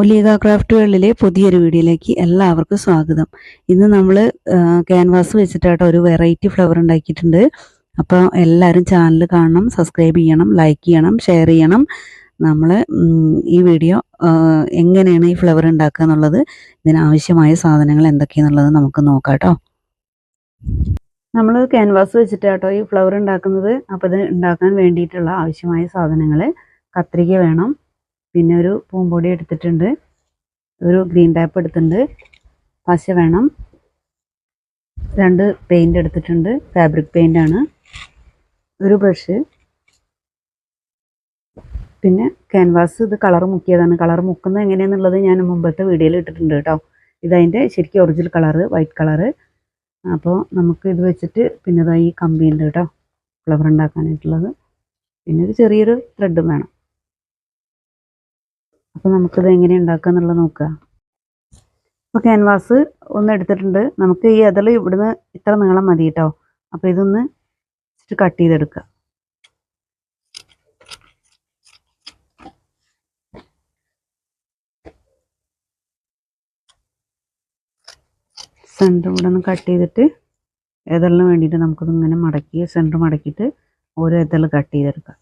ഒലീഗ craft വേൾഡിലെ പുതിയൊരു വീഡിയോയിലേക്ക് എല്ലാവർക്കും സ്വാഗതം. ഇന്ന് നമ്മൾ ക്യാൻവാസ് വെച്ചിട്ടാട്ടോ ഒരു വെറൈറ്റി ഫ്ലവർ ഉണ്ടാക്കിയിട്ടുണ്ട്. അപ്പോൾ എല്ലാവരും ചാനൽ കാണണം സബ്സ്ക്രൈബ് ചെയ്യണം ലൈക്ക് ചെയ്യണം ഷെയർ ചെയ്യണം. നമ്മൾ ഈ വീഡിയോ എങ്ങനെയാണ് ഈ ഫ്ലവർ ഉണ്ടാക്കുക എന്നുള്ളത് ഇതിനാവശ്യമായ സാധനങ്ങൾ എന്തൊക്കെയാണെന്നുള്ളത് നമുക്ക് നോക്കാം കേട്ടോ നമ്മൾ ക്യാൻവാസ് വെച്ചിട്ടാട്ടോ ഈ ഫ്ലവർ ഉണ്ടാക്കുന്നത്. അപ്പോൾ ഇത് ഉണ്ടാക്കാൻ വേണ്ടിയിട്ടുള്ള ആവശ്യമായ സാധനങ്ങൾ കത്രിക വേണം. പിന്നെ ഒരു പൂമ്പൊടി എടുത്തിട്ടുണ്ട്. ഒരു ഗ്രീൻ ടാപ്പ് എടുത്തിട്ടുണ്ട്. പശ വേണം. രണ്ട് പെയിന്റ് എടുത്തിട്ടുണ്ട്. ഫാബ്രിക് പെയിന്റ് ആണ്. ഒരു ബ്രഷ്. പിന്നെ ക്യാൻവാസ് ഇത് കളർ മുക്കിയതാണ്. കളർ മുക്കുന്നത് എങ്ങനെയാണെന്നുള്ളത് ഞാൻ മുമ്പത്തെ വീഡിയോയിൽ ഇട്ടിട്ടുണ്ട് കേട്ടോ. ഇതതിന്റെ ശരിക്കും ഒറിജിനൽ കളറ് വൈറ്റ് കളറ്. അപ്പോൾ നമുക്ക് ഇത് വെച്ചിട്ട് പിന്നെ ഇതാ ഈ കമ്പി ഉണ്ട് കേട്ടോ. ഫ്ലവർ ഉണ്ടാക്കാനായിട്ടുള്ളത്. പിന്നെ ഒരു ചെറിയൊരു ത്രെഡും വേണം. അപ്പോൾ നമുക്കിത് എങ്ങനെ ഉണ്ടാക്കുക എന്നുള്ളത് നോക്കുക. അപ്പോൾ ക്യാൻവാസ് ഒന്ന് എടുത്തിട്ടുണ്ട്. നമുക്ക് ഈ അതിൽ ഇവിടുന്ന് ഇത്ര നീളം മതി കേട്ടോ. അപ്പോൾ ഇതൊന്ന് കട്ട് ചെയ്തെടുക്കുക. സെന്റർ ഇവിടെ നിന്ന് കട്ട് ചെയ്തിട്ട് എതളിന് വേണ്ടിയിട്ട് നമുക്കിത് ഇങ്ങനെ മടക്കി സെന്റർ മടക്കിയിട്ട് ഓരോ എതൾ കട്ട് ചെയ്തെടുക്കാം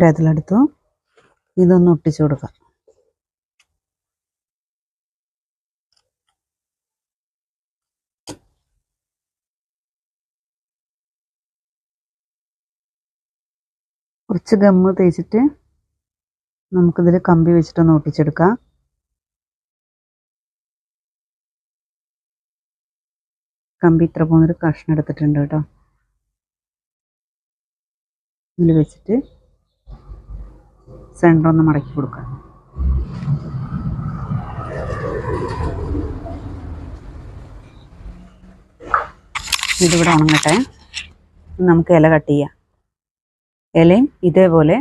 ഒരു അതിലെടുത്തു ഇതൊന്ന് ഒട്ടിച്ചു കൊടുക്കാം. കുറച്ച് ഗമ്മ് തേച്ചിട്ട് നമുക്കിതിൽ കമ്പി വെച്ചിട്ടൊന്ന് ഒട്ടിച്ചെടുക്കാം. കമ്പി ഇത്ര പോകുന്നൊരു കഷ്ണം എടുത്തിട്ടുണ്ട് കേട്ടോ. ഇതിൽ വെച്ചിട്ട് സെന്റർ ഒന്ന് മടക്കി കൊടുക്കുക. ഇതിവിടെ ഉണങ്ങട്ടെ. നമുക്ക് ഇല കട്ട് ചെയ്യാം. ഇലയും ഇതേപോലെ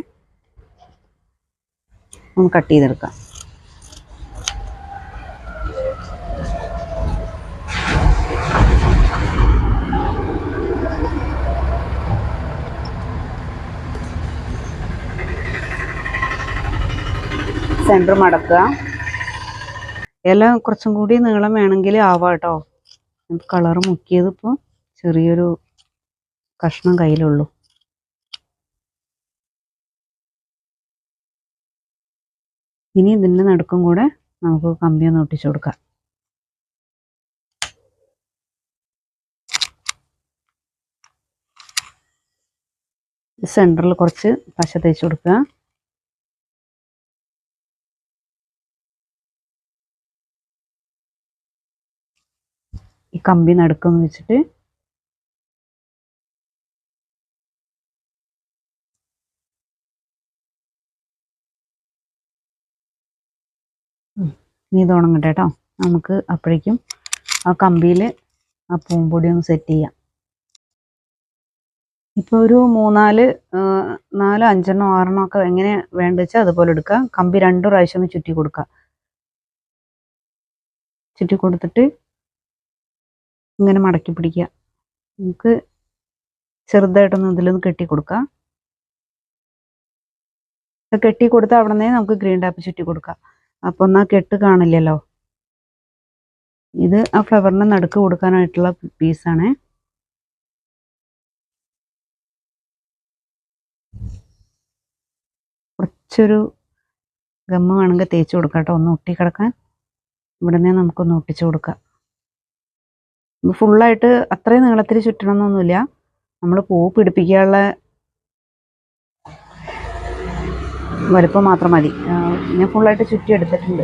നമുക്ക് കട്ട് ചെയ്തെടുക്കാം. സെന്റർ മടക്കുക. ഇല കുറച്ചും കൂടി നീളം വേണമെങ്കിൽ ആവാം കേട്ടോ. കളർ മുക്കിയത് ചെറിയൊരു കഷ്ണം കയ്യിലുള്ളൂ. ഇനി ഇതിന്റെ നടുക്കും കൂടെ നമുക്ക് കമ്പി ഒന്ന് ഒട്ടിച്ചു കൊടുക്കാം. സെന്ററിൽ കുറച്ച് പശ തേച്ച് കൊടുക്കുക. ഈ കമ്പി നടുക്കെന്ന് വെച്ചിട്ട്. ഇനി ഇത് ഉണങ്ങട്ടെ കേട്ടോ. നമുക്ക് അപ്പോഴേക്കും ആ കമ്പിയിൽ ആ പൂമ്പൊടി ഒന്ന് സെറ്റ് ചെയ്യാം. ഇപ്പോൾ ഒരു മൂന്നാൽ നാലോ നാല് ആറെണ്ണോ ഒക്കെ എങ്ങനെ വേണ്ട വെച്ചാൽ അതുപോലെ എടുക്കുക കമ്പി രണ്ട് പ്രാവശ്യം ഒന്ന് ചുറ്റി കൊടുക്കുക ചുറ്റി കൊടുത്തിട്ട് ഇങ്ങനെ മടക്കി പിടിക്കുക. നമുക്ക് ചെറുതായിട്ടൊന്ന് ഇതിലൊന്ന് കെട്ടി കൊടുക്കാം. കെട്ടി കൊടുത്ത അവിടെ നിന്നേ നമുക്ക് ഗ്രീൻ ടാപ്പ് ചുറ്റി കൊടുക്കാം. അപ്പോൾ എന്നാൽ കെട്ട് കാണില്ലല്ലോ. ഇത് ആ ഫ്ലവറിന് നടുക്ക് കൊടുക്കാനായിട്ടുള്ള പീസാണ് കുറച്ചൊരു ഗമ്മ വേണമെങ്കിൽ തേച്ച് കൊടുക്കാം കേട്ടോ. ഒന്ന് ഒട്ടിക്കിടക്കാൻ. ഇവിടെ നിന്ന് നമുക്കൊന്ന് ഒട്ടിച്ചു കൊടുക്കാം. ഫുള്ളായിട്ട് അത്രയും നീളത്തിൽ ചുറ്റണമെന്നൊന്നുമില്ല നമ്മൾ പൂ പിടിപ്പിക്കാനുള്ള വലുപ്പം മാത്രം മതി. ഞാൻ ഫുള്ളായിട്ട് ചുറ്റി എടുത്തിട്ടുണ്ട്.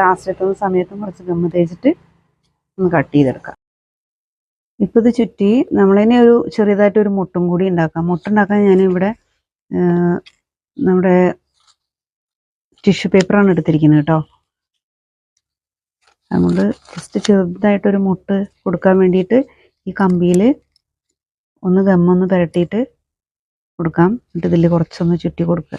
ലാസ്റ്റ് എത്തുന്ന സമയത്തും കുറച്ച് ഗമ്മ തേച്ചിട്ട് ഒന്ന് കട്ട് ചെയ്തെടുക്കാം. ഇപ്പം ഇത് ചുറ്റി നമ്മളതിനെ ഒരു ചെറിയതായിട്ട് ഒരു മുട്ടും കൂടി ഉണ്ടാക്കാം. മുട്ടുണ്ടാക്കാൻ ഞാനിവിടെ നമ്മുടെ ടിഷ്യൂ പേപ്പറാണ് എടുത്തിരിക്കുന്നത് കേട്ടോ. അതുകൊണ്ട് ജസ്റ്റ് ചെറുതായിട്ടൊരു മുട്ട് കൊടുക്കാൻ വേണ്ടിയിട്ട് ഈ കമ്പിയിൽ ഒന്ന് ഗമ്മൊന്ന് പുരട്ടിയിട്ട് കൊടുക്കാം. എന്നിട്ട് ഇതിൽ കുറച്ചൊന്ന് ചുറ്റി കൊടുക്കുക.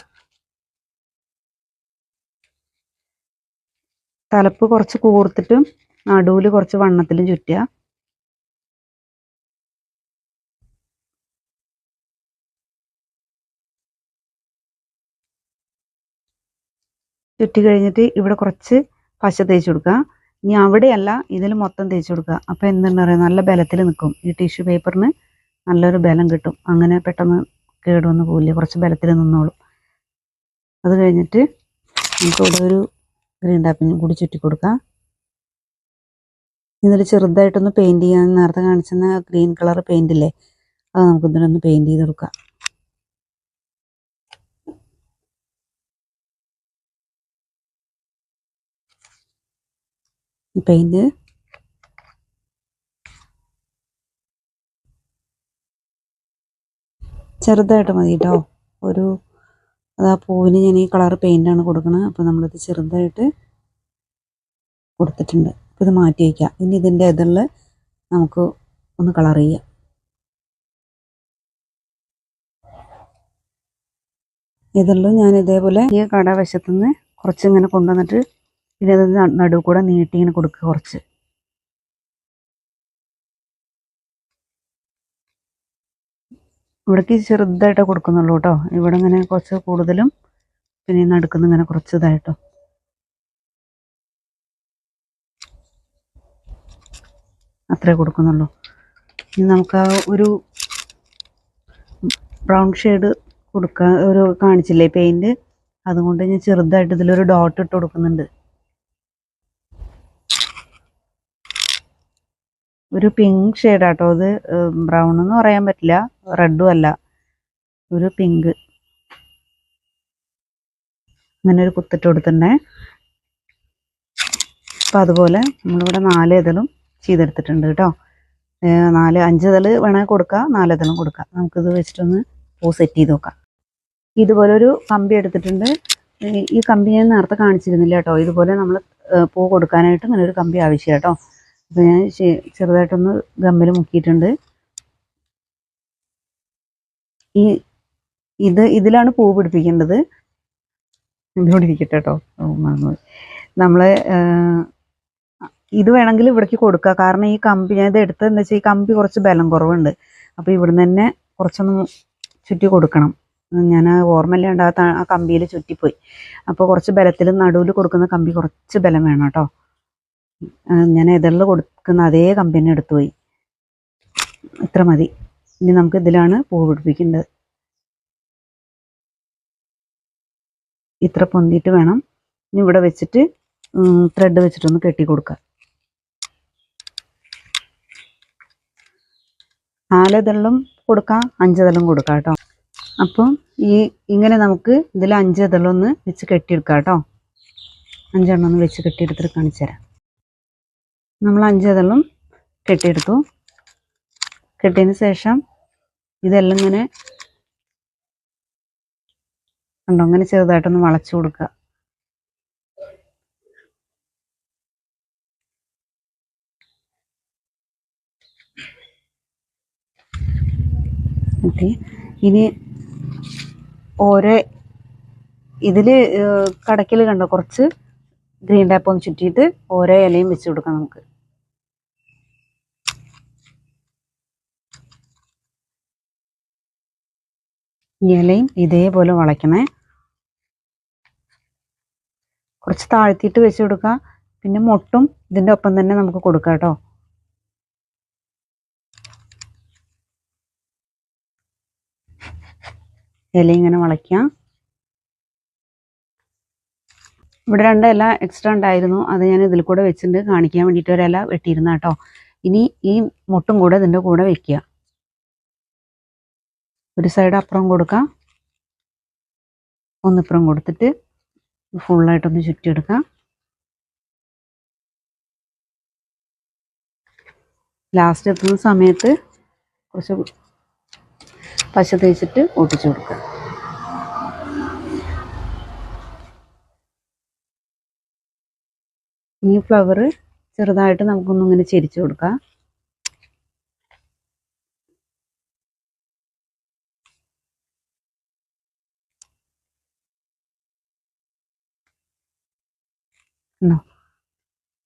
തലപ്പ് കുറച്ച് കൂർത്തിട്ടും നടുവിൽ കുറച്ച് വണ്ണത്തിലും ചുറ്റുക. ചുറ്റി കഴിഞ്ഞിട്ട് ഇവിടെ കുറച്ച് പശ തേച്ച് കൊടുക്കുക. ഇനി അവിടെയല്ല ഇതിൽ മൊത്തം തേച്ച് കൊടുക്കുക. അപ്പോൾ എന്തുണ്ട് പറയുക നല്ല ബലത്തിൽ നിൽക്കും. ഈ ടിഷ്യൂ പേപ്പറിന് നല്ലൊരു ബലം കിട്ടും. അങ്ങനെ പെട്ടെന്ന് കേടുവന്ന് പോവില്ല? കുറച്ച് ബലത്തിൽ നിന്നോളും. അത് കഴിഞ്ഞിട്ട് നമുക്ക് ഇവിടെ ഒരു ഗ്രീൻ ടാപ്പിനും കൂടി ചുറ്റി കൊടുക്കാം. ഇതിൽ ചെറുതായിട്ടൊന്ന് പെയിന്റ് ചെയ്യാൻ നേരത്തെ കാണിച്ചെന്ന ഗ്രീൻ കളർ പെയിന്റ് ഇല്ലേ? അത് നമുക്ക് ഇതിലൊന്ന് പെയിന്റ് ചെയ്ത് കൊടുക്കാം പെയിന്റ് ചെറുതായിട്ട് മതി കേട്ടോ. ഒരു അത് ആ പൂവിന് ഞാൻ ഈ കളർ പെയിന്റാണ് കൊടുക്കുന്നത് അപ്പോൾ നമ്മളിത് ചെറുതായിട്ട് കൊടുത്തിട്ടുണ്ട്. അപ്പോൾ ഇത് മാറ്റി വയ്ക്കാം ഇനി ഇതിന്റെ ഇതുള്ള നമുക്ക് ഒന്ന് കളർ ചെയ്യാം. ഇതെല്ലാം ഞാൻ ഇതേപോലെ ഈ കടവശത്തുനിന്ന് കുറച്ചിങ്ങനെ കൊണ്ടുവന്നിട്ട് പിന്നെ അത് നടുവ് കൂടെ നീട്ടി ഇങ്ങനെ കൊടുക്കുക കുറച്ച്. ഇവിടേക്ക് ചെറുതായിട്ടേ കൊടുക്കുന്നുള്ളൂ കേട്ടോ. ഇവിടെ ഇങ്ങനെ കുറച്ച് കൂടുതലും പിന്നെ നടുക്കുന്ന ഇങ്ങനെ കുറച്ച് ഇതായിട്ടോ അത്രേ കൊടുക്കുന്നുള്ളൂ. ഇനി നമുക്ക് ആ ഒരു ബ്രൗൺ ഷെയ്ഡ് കൊടുക്കാൻ ഒരു കാണിച്ചില്ലേ പെയിന്റ് അതുകൊണ്ട് ഞാൻ ചെറുതായിട്ട് ഇതിലൊരു ഡോട്ട് ഇട്ട് കൊടുക്കുന്നുണ്ട്. ഒരു പിങ്ക് ഷെയ്ഡാട്ടോ ഇത് ബ്രൗൺ എന്ന് പറയാൻ പറ്റില്ല. റെഡും അല്ല. ഒരു പിങ്ക് അങ്ങനെ ഒരു കുത്തിട്ട് കൊടുത്തിട്ടുണ്ടേ. അപ്പം അതുപോലെ നമ്മളിവിടെ നാല് ഇതളും ചെയ്തെടുത്തിട്ടുണ്ട് കേട്ടോ. നാല് അഞ്ച് ഇതൾ വേണമെങ്കിൽ കൊടുക്കാം. നാല് ഇതളും കൊടുക്കാം. നമുക്കിത് വെച്ചിട്ടൊന്ന് പൂ സെറ്റ് ചെയ്ത് നോക്കാം. ഇതുപോലെ ഒരു കമ്പി എടുത്തിട്ടുണ്ട്. ഈ- ഈ കമ്പി ഞാൻ നേരത്തെ കാണിച്ചിരുന്നില്ല കേട്ടോ. ഇതുപോലെ നമ്മൾ പൂ കൊടുക്കാനായിട്ട് ഇങ്ങനെ ഒരു കമ്പി ആവശ്യമാണ് കേട്ടോ. അപ്പോൾ ഞാൻ ചെറുതായിട്ടൊന്ന് ഗമ്മിൽ മുക്കിയിട്ടുണ്ട്. ഈ ഇത് ഇതിലാണ് പൂ പിടിപ്പിക്കേണ്ടത്. ഇതിലൂടെ കേട്ടോ മറന്നുപോയി നമ്മൾ ഏഹ്, ഇത് വേണമെങ്കിൽ ഇവിടേക്ക് കൊടുക്കുക കാരണം ഈ കമ്പി ഞാൻ ഇത് എടുത്തത് എന്താ വെച്ചാൽ ഈ കമ്പി കുറച്ച് ബലം കുറവുണ്ട്. അപ്പോൾ ഇവിടുന്ന് തന്നെ കുറച്ചൊന്ന് ചുറ്റി കൊടുക്കണം. ഞാൻ ഓർമ്മയില്ലാണ്ട് ആ കമ്പിയിൽ ചുറ്റിപ്പോയി. അപ്പോൾ കുറച്ച് ബലത്തിൽ നടുവിൽ കൊടുക്കുന്ന കമ്പി കുറച്ച് ബലം വേണം കേട്ടോ. ഞാൻ എതിറിൽ കൊടുക്കുന്ന അതേ കമ്പനി എടുത്തു എടുത്തുപോയി ഇത്ര മതി. ഇനി നമുക്ക് ഇതിലാണ് പൂ പിടിപ്പിക്കേണ്ടത്. ഇത്ര പൊന്തിയിട്ട് വേണം. ഇനി ഇവിടെ വെച്ചിട്ട് ത്രെഡ് വെച്ചിട്ടൊന്ന് കെട്ടി കൊടുക്കുക ഇതളും കൊടുക്കാം അഞ്ചിതളും കൊടുക്കാം കേട്ടോ. അപ്പം ഈ ഇങ്ങനെ നമുക്ക് ഇതിൽ അഞ്ച് ഒന്ന് വെച്ച് കെട്ടിയെടുക്കാം കേട്ടോ. അഞ്ചെണ്ണം ഒന്ന് വെച്ച് കെട്ടിയെടുത്തിട്ട് കാണിച്ചു തരാം. നമ്മൾ അഞ്ചതളും കെട്ടിയെടുത്തു. കെട്ടിയതിന് ശേഷം ഇതെല്ലാം ഇങ്ങനെ ഉണ്ടോ അങ്ങനെ ചെറുതായിട്ടൊന്ന് വളച്ചു കൊടുക്കുക. ഇനി ഓരോ ഇതിൽ കടക്കിൽ കണ്ടോ? കുറച്ച് ഗ്രീൻ ടാപ്പ് ഒന്ന് ചുറ്റിയിട്ട് ഓരോ ഇലയും വെച്ച് കൊടുക്കാം നമുക്ക്. ഇലയും ഇതേപോലെ വളയ്ക്കണേ. കുറച്ച് താഴ്ത്തിയിട്ട് വെച്ച് കൊടുക്കുക പിന്നെ മുട്ടും ഇതിന്റെ ഒപ്പം തന്നെ നമുക്ക് കൊടുക്കാം കേട്ടോ. ഇല ഇങ്ങനെ വളയ്ക്കാം. ഇവിടെ രണ്ട് ഇല എക്സ്ട്രാ ഉണ്ടായിരുന്നു. അത് ഞാൻ ഇതിൽ കൂടെ വെച്ചിട്ടുണ്ട്. കാണിക്കാൻ വേണ്ടിയിട്ട് ഒരു ഇല വെട്ടിയിരുന്ന കേട്ടോ. ഇനി ഈ മുട്ടും കൂടെ ഇതിന്റെ കൂടെ വെക്കുക. ഒരു സൈഡ് അപ്പുറം കൊടുക്കാം. ഒന്നിപ്പുറം കൊടുത്തിട്ട് ഫുള്ളായിട്ടൊന്ന് ചുറ്റിയെടുക്കാം. ലാസ്റ്റ് എത്തുന്ന സമയത്ത് കുറച്ച് പശ തേച്ചിട്ട് ഒട്ടിച്ചു കൊടുക്കുക ഈ ഫ്ലവർ ചെറുതായിട്ട് നമുക്കൊന്നിങ്ങനെ ചെരിച്ചു കൊടുക്കാം.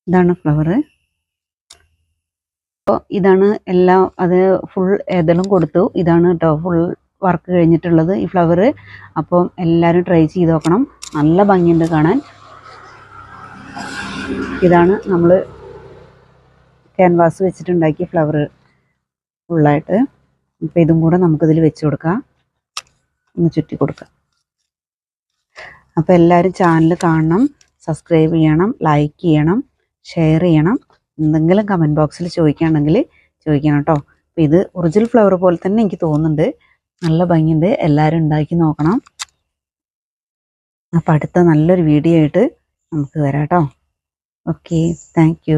ഇതാണ് ഫ്ലവർ അപ്പോൾ ഇതാണ് എല്ലാം അത് ഫുൾ ഏതെല്ലാം കൊടുത്തു. ഇതാണ് കേട്ടോ ഫുൾ വർക്ക് കഴിഞ്ഞിട്ടുള്ളത് ഈ ഫ്ലവർ അപ്പം എല്ലാവരും ട്രൈ ചെയ്ത് നോക്കണം. നല്ല ഭംഗിയുണ്ട് കാണാൻ. ഇതാണ് നമ്മൾ ക്യാൻവാസ് വെച്ചിട്ടുണ്ടാക്കിയ ഫ്ലവർ ഫുള്ളായിട്ട് അപ്പോൾ ഇതും കൂടെ നമുക്കിതിൽ വെച്ച് കൊടുക്കാം. ഒന്ന് ചുറ്റി കൊടുക്കാം. അപ്പോൾ എല്ലാവരും ചാനൽ കാണണം. സബ്സ്ക്രൈബ് ചെയ്യണം ലൈക്ക് ചെയ്യണം ഷെയർ ചെയ്യണം. എന്തെങ്കിലും കമന്റ് ബോക്സിൽ ചോദിക്കുകയാണെങ്കിൽ ചോദിക്കണം കേട്ടോ. അപ്പോൾ ഇത് ഒറിജിനൽ ഫ്ലവർ പോലെ തന്നെ എനിക്ക് തോന്നുന്നുണ്ട്. നല്ല ഭംഗിയുണ്ട്. എല്ലാവരും ഉണ്ടാക്കി നോക്കണം. അപ്പോൾ അടുത്ത നല്ലൊരു വീഡിയോ ആയിട്ട് നമുക്ക് വരാം കേട്ടോ. Okay thank